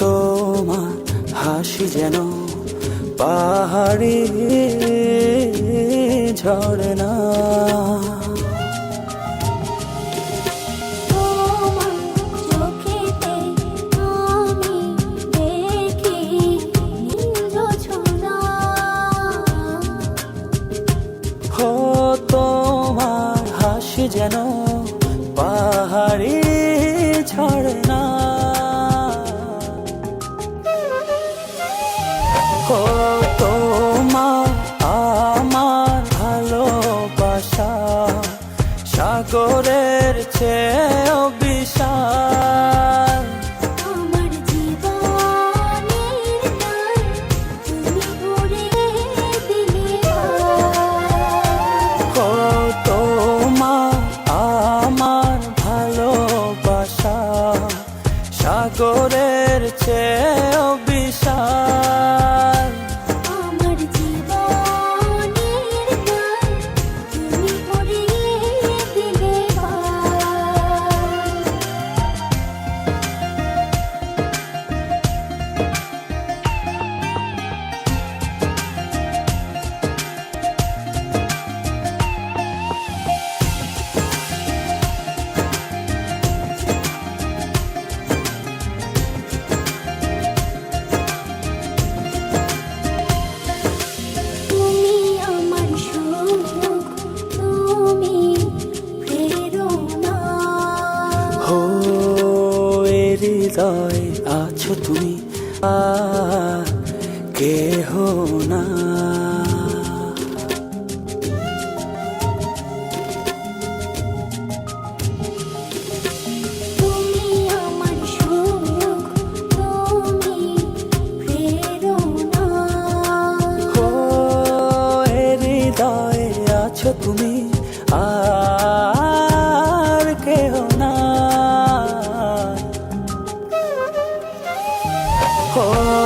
তোমার হাসি যেন পাহাড়ি জোছনা হো তোমার হাসি যেন পাহাড়ি হো তোমার আমার ভালোবাসা? সাগরের চেয়েও বিশাল। আমার জীবনের গান তুমি ভরে দিলে কত আমার ভালোবাসা? সাগরের চেয়েও বিশাল। হৃদয় আছো তুমি আর কেহ না 我